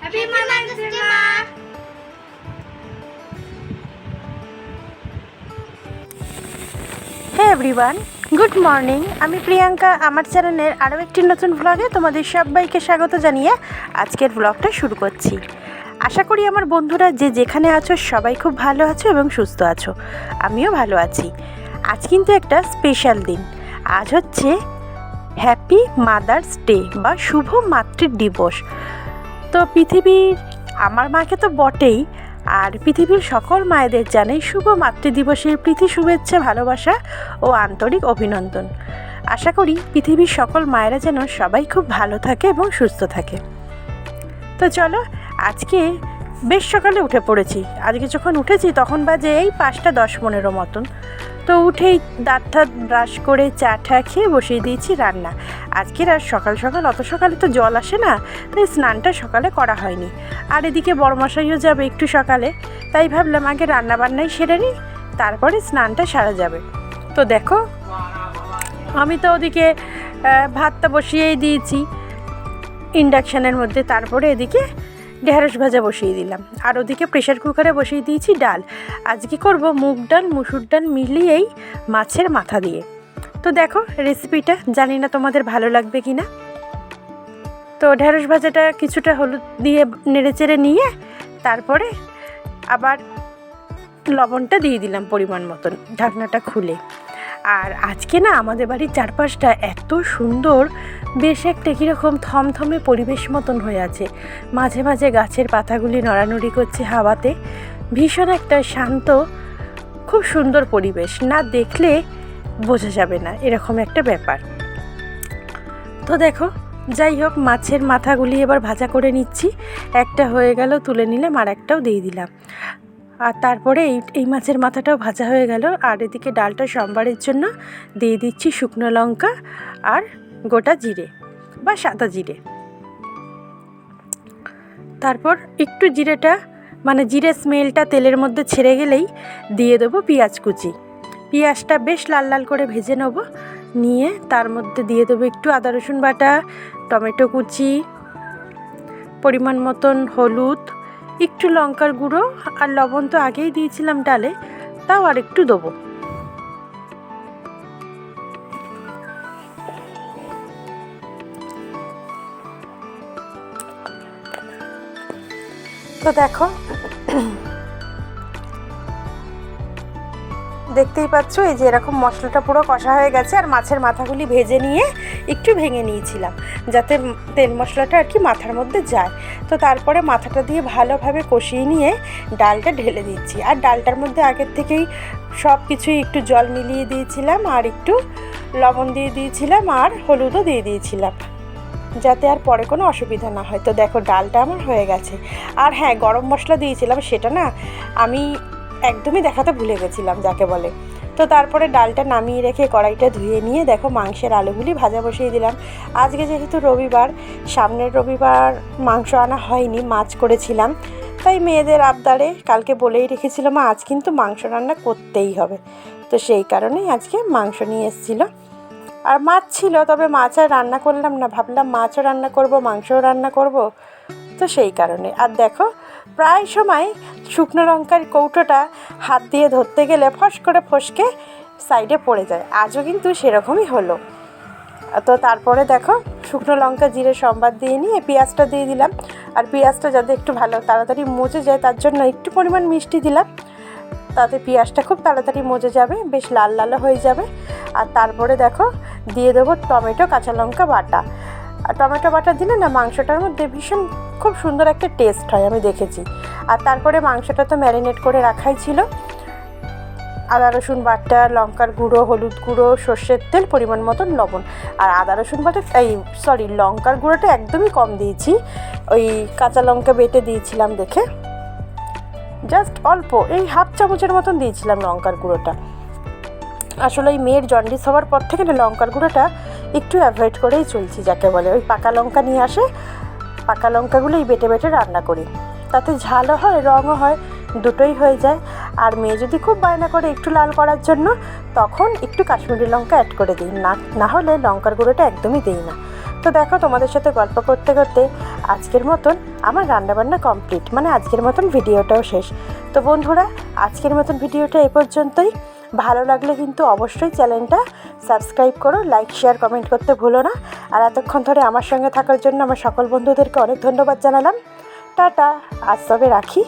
Happy mother's day মা হ্যাঁ everyone good morning আমি প্রিয়াঙ্কা, আমার চ্যানেলের আরও একটি নতুন ব্লগে তোমাদের সবাইকে স্বাগত জানিয়ে আজকের ব্লগটা শুরু করছি। আশা করি আমার বন্ধুরা যে যেখানে আছো সবাই খুব ভালো আছো এবং সুস্থ আছো। আমিও ভালো আছি। আজ কিন্তু একটা স্পেশাল দিন। আজ হচ্ছে হ্যাপি মাদার্স ডে বা শুভ মাতৃ দিবস। তো পৃথিবীর, আমার মাকে তো বটেই। আর পৃথিবীর সকল মায়েদের জানাই শুভ মাতৃদিবসের প্রীতি, শুভেচ্ছা, ভালোবাসা ও আন্তরিক অভিনন্দন। আশা করি পৃথিবীর সকল মায়েরা যেন সবাই খুব ভালো থাকে এবং সুস্থ থাকে। তো চলো, আজকে বেশ সকালে উঠে পড়েছি। আজকে যখন উঠেছি তখন বাজে এই পাঁচটা দশ পনেরো মতন। তো উঠেই দাঁত ঠাত ব্রাশ করে চা ঠা খেয়ে বসিয়ে দিয়েছি রান্না। আজকের আর সকাল সকাল, অত সকালে তো জল আসে না, তাই স্নানটা সকালে করা হয়নি। আর এদিকে বড়মশাইও যাবে একটু সকালে, তাই ভাবলাম আগে রান্না বান্নাই সেরে নিই, তারপরে স্নানটা সারা যাবে। তো দেখো, আমি তো ওদিকে ভাতটা বসিয়েই দিয়েছি, ইন্ডাকশানের মধ্যে, তারপরে এদিকে ঢেঁড়স ভাজা বসিয়ে দিলাম। আর ওদিকে প্রেশার কুকারে বসিয়ে দিয়েছি ডাল। আজকে করব মুগ ডাল, মুসুর ডাল মিলিয়েই মাছের মাথা দিয়ে। তো দেখো রেসিপিটা জানি না তোমাদের ভালো লাগবে কি না তো ঢেঁড়স ভাজাটা কিছুটা হলুদ দিয়ে নেড়েচেড়ে নিয়ে তারপরে আবার লবণটা দিয়ে দিলাম পরিমাণ মতন ঢাকনাটা খুলে। আর আজকে না আমাদের বাড়ির চারপাশটা এত সুন্দর বেশ একটা কীরকম থমথমে পরিবেশ মতন হয়ে আছে। মাঝে মাঝে গাছের পাতাগুলি নড়ানড়ি করছে হাওয়াতে। ভীষণ একটা শান্ত, খুব সুন্দর পরিবেশ। না দেখলে বোঝা যাবে না, এরকম একটা ব্যাপার। তো দেখো, যাই হোক, মাছের মাথাগুলি এবার ভাজা করে নিচ্ছি। একটা হয়ে গেল, তুলে নিলাম, আর একটাও দিয়ে দিলাম। আর তারপরে এই এই মাছের মাথাটাও ভাজা হয়ে গেল। আর এদিকে ডালটা সম্বারের জন্য দিয়ে দিচ্ছি শুকনো লঙ্কা। আর গোটা জিরে বা সাদা জিরে। তারপর একটু জিরেটা মানে জিরে স্মেলটা তেলের মধ্যে ছেড়ে গেলেই দিয়ে দেবো পেঁয়াজ কুচি। পেঁয়াজটা বেশ লাল লাল করে ভেজে নেব, নিয়ে তার মধ্যে দিয়ে দেবো একটু আদা, রসুন বাটা, টমেটো কুচি, পরিমাণ মতন হলুদ, একটু লঙ্কার গুঁড়ো আর লবণ তো আগেই দিয়েছিলাম ডালে, তাও আর একটু দেবো। তো দেখো। দেখতেই পাচ্ছ, এই যে এরকম মশলাটা পুরো কষা হয়ে গেছে, আর মাছের মাথাগুলি ভেজে নিয়ে একটু ভেঙে নিয়েছিলাম, যাতে তেল মশলাটা আর কি মাথার মধ্যে যায়। তো তারপরে মাথাটা দিয়ে ভালোভাবে কষিয়ে নিয়ে ডালটা ঢেলে দিচ্ছি। আর ডালটার মধ্যে আগের থেকেই সব কিছুই একটু জল মিলিয়ে দিয়েছিলাম, আর একটু লবণ দিয়ে দিয়েছিলাম, আর হলুদও দিয়ে দিয়েছিলাম। যাতে আর পরে কোনো অসুবিধা না হয়। তো দেখো, ডালটা আমার হয়ে গেছে। আর হ্যাঁ গরম মশলা দিয়েছিলাম, সেটা না আমি একদমই দেখাতে ভুলে গেছিলাম, যাকে বলে। তো তারপরে ডালটা নামিয়ে রেখে কড়াইটা ধুয়ে নিয়ে দেখো, মাংসের আলুগুলি ভাজা বসিয়ে দিলাম। আজকে যেহেতু রবিবার, সামনের রবিবার মাংস আনা হয়নি, মাছ করেছিলাম। তাই মেয়েদের আবদারে কালকে বলেই রেখেছিল মা আজ কিন্তু মাংস রান্না করতেই হবে। তো সেই কারণেই আজকে মাংস নিয়ে এসেছিল। আর মাছ ছিল, তবে মাছ আর রান্না করলাম না। ভাবলাম মাছও রান্না করব, মাংসও রান্না করব। তো সেই কারণে। আর দেখো, প্রায় সময় শুকনো লঙ্কার কৌটোটা হাত দিয়ে ধরতে গেলে ফস করে ফসকে সাইডে পড়ে যায়। আজও কিন্তু সেরকমই হলো। তো তারপরে দেখো, শুকনো লঙ্কা জিরে, সম্বাদ দিয়ে নিয়ে পেঁয়াজটা দিয়ে দিলাম। আর পেঁয়াজটা যাতে একটু ভালো তাড়াতাড়ি মজে যায়, তার জন্য একটু পরিমাণ মিষ্টি দিলাম। তাতে পেঁয়াজটা খুব তাড়াতাড়ি মজে যাবে, বেশ লাল লাল হয়ে যাবে। আর তারপরে দেখো দিয়ে দেবো টমেটো, কাঁচা লঙ্কা বাটা। আর টমেটো বাটা দিলে না মাংসটার মধ্যে ভীষণ খুব সুন্দর একটা টেস্ট হয়, আমি দেখেছি। আর তারপরে মাংসটা তো ম্যারিনেট করে রাখাই ছিল। আদা, রসুন বাটা, লঙ্কার গুঁড়ো, হলুদ গুঁড়ো, সর্ষের তেল, পরিমাণ মতন লবণ। আর আদা, রসুন বাটা, এই সরি লঙ্কার গুঁড়োটা একদমই কম দিয়েছি। ওই কাঁচা লঙ্কা বেটে দিয়েছিলাম দেখে। জাস্ট অল্প, এই হাফ চামচের মতন দিয়েছিলাম লঙ্কার গুঁড়োটা। আসলে ওই মেয়ের জন্ডিস হওয়ার পর থেকে না লঙ্কার গুঁড়োটা একটু অ্যাভয়েড করেই চলছি, যাকে বলে। ওই পাকা লঙ্কা নিয়ে আসে, পাকা লঙ্কাগুলোই বেটে বেটে রান্না করি। তাতে ঝালও হয়, রঙও হয়, দুটোই হয়ে যায়। আর মেয়ে যদি খুব বায়না করে একটু লাল করার জন্য, তখন একটু কাশ্মীরি লঙ্কা অ্যাড করে দিই। না না হলে লঙ্কার গুঁড়োটা একদমই দিই না। তো দেখো, তোমাদের সাথে গল্প করতে করতে আজকের মতন আমার রান্নাবান্না কমপ্লিট মানে আজকের মতন ভিডিওটাও শেষ। তো বন্ধুরা, আজকের মতন ভিডিওটা এ পর্যন্তই। ভালো লাগলে কিন্তু অবশ্যই চ্যানেলটা সাবস্ক্রাইব করো লাইক শেয়ার কমেন্ট করতে ভুলো না। আর এতক্ষণ ধরে আমার সঙ্গে থাকার জন্য আমার সকল বন্ধুদেরকে অনেক ধন্যবাদ জানালাম। টাটা, আজ তবে রাখি।